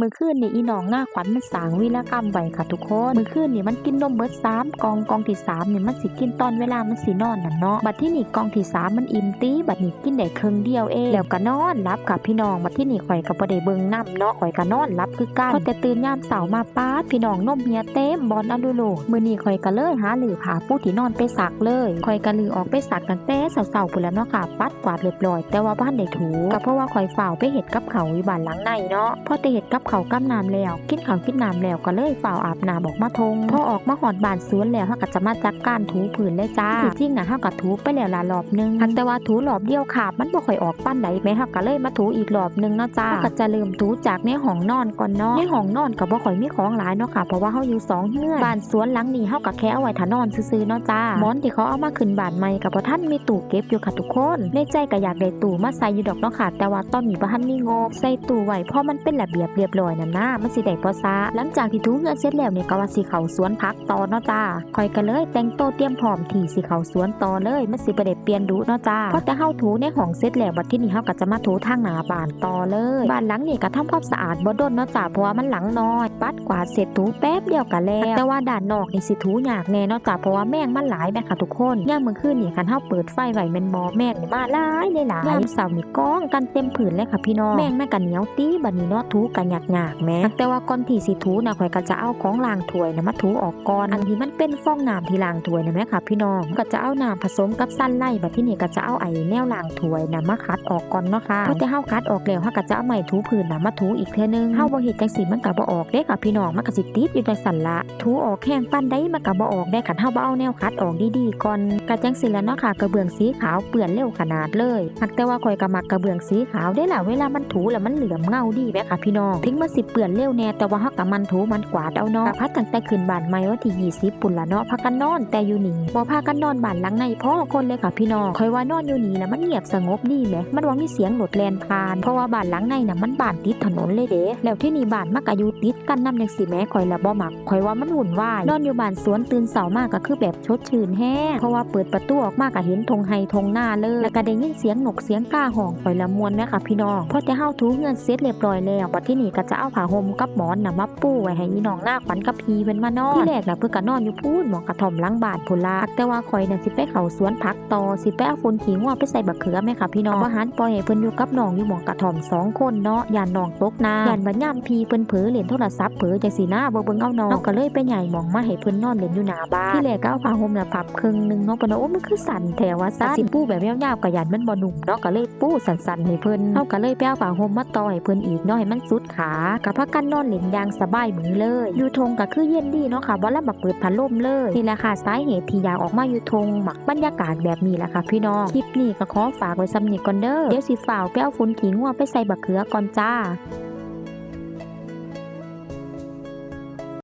มือคืนนี่อีน้องหน้าขวัญมันสางวีรกรรมไว้ค่ะทุกคน มือคืนนี่มันกินนมเบิดสามกองกองที่สามนี่มันสิกินตอนเวลามันสินอนน่ะเนาะ บัดที่นี่กองที่สามมันอิ่มตีบัดนี้กินได้ครึ่งเดียวเองแล้วก็นอนรับกับพี่น้องบัดที่นี่ข่อยก็บ่ได้เบิ่งน้ำเนาะข่อยก็นอนรับคือกันพอแต่ตื่นยามเช้ามาป๊าดพี่น้องนมเฮียเต็มบอลอลูโลมื้อนี้ข่อยก็เลยหาหลือผาผู้ที่นอนไปสักเลยข่อยก็ลือออกไปสักตั้งแต่เช้าๆพุ่นแล้วเนาะค่ะ ปัดกวาดเรียบร้อยแต่ว่าบ้านได้ถูก็เพราะว่าข่อยฝ่าไปเฮ็ดกับเขาอยู่บ้านหลังในเนาะพอได้เฮ็ดกับเขาวกับน้ำแล้ว กินข้าวกินน้ำแล้วก็เลยฝ่าวอาบน้ำออกมาทงพอออกมาหอดบ้านสวนแล้วเฮาก็จะมาจัดการถูผืนเลยจ้าที่จริงน่ะเฮาก็ถูไปแล้วล่ะรอบนึงทันแต่ว่าถูรอบเดียวขาบมันบ่ค่อยออกปานใดแม่เฮาก็เลยมาถูอีกรอบนึงเนาะจ้าก็จะเริ่มถูจากในห้องนอนก่อนเนาะในห้องนอนก็บ่ค่อยมีของหลายเนาะค่ะเพราะว่าเฮาอยู่สองเฮือนบ้านสวนหลังนี้เฮาก็แค่เอาไว้ถ้านอนซื่อๆเนาะจ้าหมอนที่เขาเอามาขึ้นบ้านใหม่ก็บ่ทันมีตู้เก็บอยู่ค่ะทุกคนในใจก็อยากได้ตู้มาใส่อยู่ดอกเนาะค่ะแต่ว่าตอนนี้บ่ทันมีงบใส่ตู้ไว้เพราะมันเป็นระเบียบเรียบร้อยนั่นนะมันสิได้บ่ซาหลังจากที่ถูเฮือนเสร็จแล้วเนี่ยก็ว่าสิเขาสวนพักต่อเนาะจ้าข่อยก็เลยแต่งโตเตรียมพร้อมที่สิเขาสวนต่อเลยมันสิบ่ได้เปลี่ยนดุเนาะจ้าเพราะแต่เฮาถูในห้องเสร็จแล้วบัดที่นี้เฮาก็จะมาถูทางหน้าบ้านต่อเลยบ้านหลังนี้ก็ทำความสะอาดบ่ดนเนาะจ้าเพราะว่ามันหลังน้อยปัดกวาดเสร็จถูแป๊บเดียวก็แล้วแต่ว่าด้านนอกนี่สิถูยากแน่เนาะจ้าเพราะว่าแมงมันหลายแม่ค่ะทุกคนย่ามมื้อคืนนี่คันเฮาเปิดไฟไว้แม่นบ่แมงนี่มาหลายหลายยามเช้านี่กองกันเต็มผืนเลยค่ะพี่น้องแมงแม่ก็เหนียวตีบัดนี้เนาะถูกันยากๆแม่แต่ว่าก่อนที่สิถูน่ะข่อยก็จะเอาของล้างถ้วยนะมาถูออกก่อนอันที่มันเป็นฟองน้ำที่ล้างถ้วยนะแม่ค่ะพี่น้องก็จะเอาน้ำผสมกับสั้นไล่บัดที่นี่ก็จะเอาไอ้แนวล้างถ้วยนะมาคัดออกก่อนเนาะค่ะพอแต่เฮาคัดออกแล้วเฮาก็จะเอาไม้ถูพื้นนะมาถูอีกเทื่อนึงเฮาบ่เฮ็ดจังซี่มันก็บ่ออกเด้ค่ะพี่น้องมันก็สิติดอยู่จังซั่นละถูออกแห้งปานใดมันก็บ่ออกได้คันเฮาบ่เอาแนวคัดออกดีๆก่อนก็จังซี่แล้วเนาะค่ะกระเบื้องสีขาวเปื้อนเร็วขนาดเลยหักแต่ว่าข่อยก็มักกระเบื้องสีขาวได้ล่ะเวลามันถูแล้วมันเหลือมเงาดีแม่ค่ะพี่น้องถึงมันสิเปื้อนเร็วแน่แต่ว่าฮาก็มันถูมันกวาดเอาเนาะพัดตั้งแต่ขึ้นบ้านใหม่วันที่20ปุ่นละเนาะพากันนอนแต่อยู่นี่บ่พากันนอนบ้านหลังในพ่อคนเลยค่ะพี่น้องข่อยว่านอนอยู่นี่แล้วมันเงียบสงบดีแหมมันว่ามีเสียงรถแลนผ่าน เพราะว่าบ้านหลังในน่ะมันบ้านติดถนนเลยเด้แล้วที่นี่บ้านมักอายุติดกันนำจังสิแม่ข่อยละบ่มักข่อยว่ามันวุ่นวายนอนอยู่บ้านสวนตื่นเสามากก็คือแบบชดชื่นแห้งเพราะว่าเปิดประตูออกมากก็เห็นธงไฮธงหน้าเลยแล้วก็ได้ยินเสียงนกเสียงก้าห้องข่อยละมวนแม่ค่ะพี่น้องพอจะเฮาถูเงินเสร็จเรียบร้อยแล้วบัดที่นี่ก็จะเอาผ้าห่มกับหมอนน่ะมาปูไว้ให้อีน้องหน้าขวัญกับพีเพิ่นมานอนที่แรกน่ะเพิ่นก็นอนอยู่พูนหมองกระท่อมหลังบ้านพุ่นละแต่ว่าข่อยน่ะสิไปเข้าสวนผักต่อสิไปเอาฝนขิงว่าไปใส่บักเขือแม่ค่ะพี่น้องบ่หันปล่อยให้เพิ่นอยู่กับน้องอยู่หมองกระท่อมสองคนเนาะย่านน้องตกน้ำย่านบัดยามพีเพิ่นเผลอเล่นโทรศัพท์เผลอจังซี่นะบ่เบิ่งเอาน้องก็เลยไปใหญ่หมองมาให้เพิ่นนอนเล่นอยู่หน้าบ้านที่แรกก็เอาผ้าห่มน่ะพับครึ่งหนึงเนาะเพิ่นว่าโอ้มันคือสั่นแท้ว่าซั่นสิปูแบบยาวๆก็ย่านมันบ่นุ่มเนาะก็เลยปูสั่นๆให้เพิ่นเฮาก็เลยไปเอาผ้าห่มมาต่อให้เพิ่นอีกเนาะให้มันสุดขาก็พากันนอนเล่นยางสบายมือเลย อยู่ทงก็คือเย็นดีเนาะค่ะบ่ละบักเปิดพัดลมเลยนี่แหละค่ะสาเหตุที่อยากออกมาอยู่ทงหมักบรรยากาศแบบนี้แหละค่ะพี่น้องคลิปนี้ก็ขอฝากไว้สำนีก่อนเด้อเดี๋ยวสิฝ่าวไปเอาฝุ่นขิงว่าไปใส่บักเขือก่อนจ้า